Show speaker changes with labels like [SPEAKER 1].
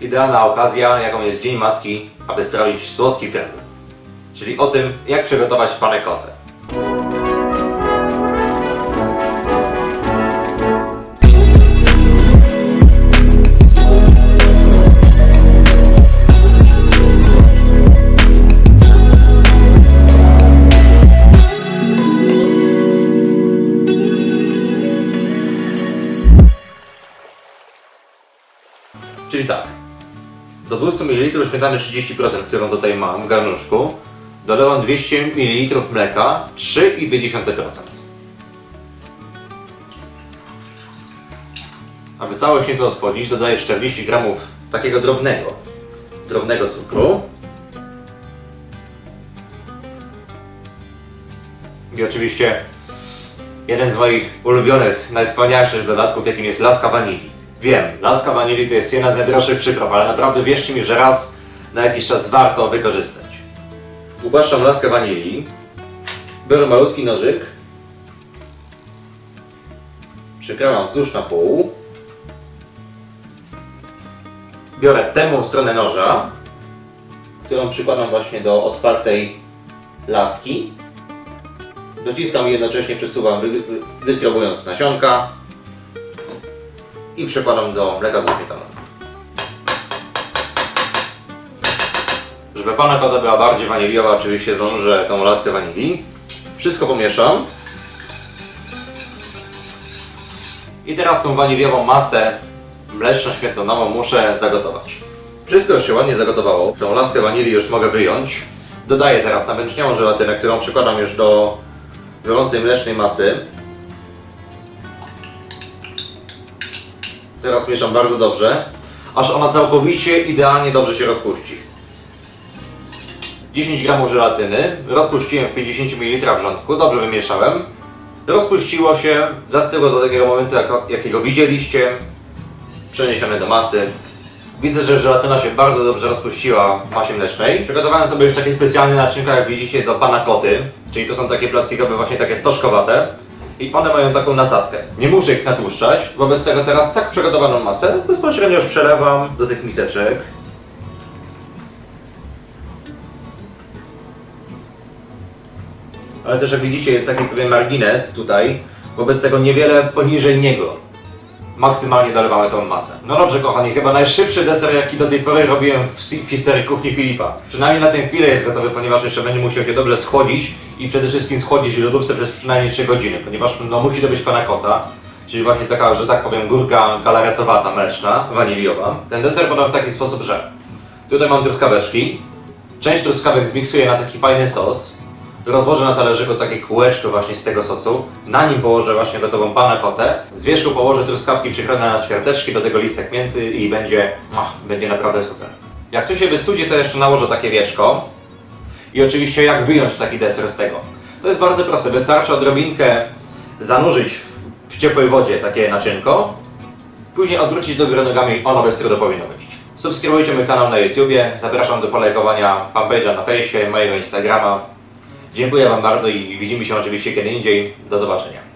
[SPEAKER 1] idealna okazja, jaką jest Dzień Matki, aby sprawić słodki prezent. Czyli o tym, jak przygotować panekotę. Czyli tak, do 200 ml śmietany 30%, którą tutaj mam w garnuszku, dolewam 200 ml mleka 3,2%. Aby całość nieco osłodzić, dodaję 40 g takiego drobnego, drobnego cukru. I oczywiście jeden z moich ulubionych, najwspanialszych dodatków, jakim jest laska wanilii. Wiem, laska wanilii to jest jedna z najdroższych przypraw, ale naprawdę wierzcie mi, że raz na jakiś czas warto wykorzystać. Ugłaszczam laskę wanilii, biorę malutki nożyk, przykrawam wzdłuż na pół, biorę tę stronę noża, którą przykładam właśnie do otwartej laski, dociskam i jednocześnie przesuwam, wy, wy, wyskrobując nasionka, i przekładam do mleka ze śmietaną. Żeby pana kota była bardziej waniliowa, oczywiście zanurzę tą laskę wanilii. Wszystko pomieszam. I teraz tą waniliową masę mleczno-śmietanową muszę zagotować. Wszystko już się ładnie zagotowało. Tą laskę wanilii już mogę wyjąć. Dodaję teraz nawęczniałą żelatynę, którą przykładam już do gorącej mlecznej masy. Teraz mieszam bardzo dobrze, aż ona całkowicie idealnie dobrze się rozpuści. 10 g żelatyny rozpuściłem w 50 ml wrzątku, dobrze wymieszałem. Rozpuściło się, zastygło do takiego momentu, jakiego widzieliście. Przeniesione do masy. Widzę, że żelatyna się bardzo dobrze rozpuściła w masie mlecznej. Przygotowałem sobie już takie specjalne naczynka, jak widzicie, do pana koty. Czyli to są takie plastikowe, właśnie takie stożkowate. I one mają taką nasadkę. Nie muszę ich natłuszczać, wobec tego teraz tak przygotowaną masę bezpośrednio już przelewam do tych miseczek. Ale też jak widzicie jest taki pewien margines tutaj, wobec tego niewiele poniżej niego. Maksymalnie dolewamy tą masę. No dobrze kochani, chyba najszybszy deser jaki do tej pory robiłem w historii kuchni Filipa. Przynajmniej na tę chwilę jest gotowy, ponieważ jeszcze będzie musiał się dobrze schłodzić i przede wszystkim schłodzić w lodówce przez przynajmniej 3 godziny, ponieważ no, musi to być pana kota. Czyli właśnie taka, że tak powiem, górka galaretowata, mleczna, waniliowa. Ten deser podam w taki sposób, że tutaj mam truskaweczki. Część truskawek zmiksuję na taki fajny sos. Rozłożę na talerzyku takie kółeczko właśnie z tego sosu. Na nim położę właśnie gotową pana kotę. Z wierzchu położę truskawki przykrojone na ćwiarteczki, do tego listek mięty i będzie, ach, będzie naprawdę super. Jak tu się wystudzi, to jeszcze nałożę takie wieczko. I oczywiście jak wyjąć taki deser z tego. To jest bardzo proste. Wystarczy odrobinkę zanurzyć w, w ciepłej wodzie takie naczynko. Później odwrócić do góry nogami, ono bez trudu powinno wyjść. Subskrybujcie mój kanał na YouTubie. Zapraszam do polajkowania fanpage'a na fejsie, mojego Instagrama. Dziękuję Wam bardzo i widzimy się oczywiście kiedy indziej. Do zobaczenia.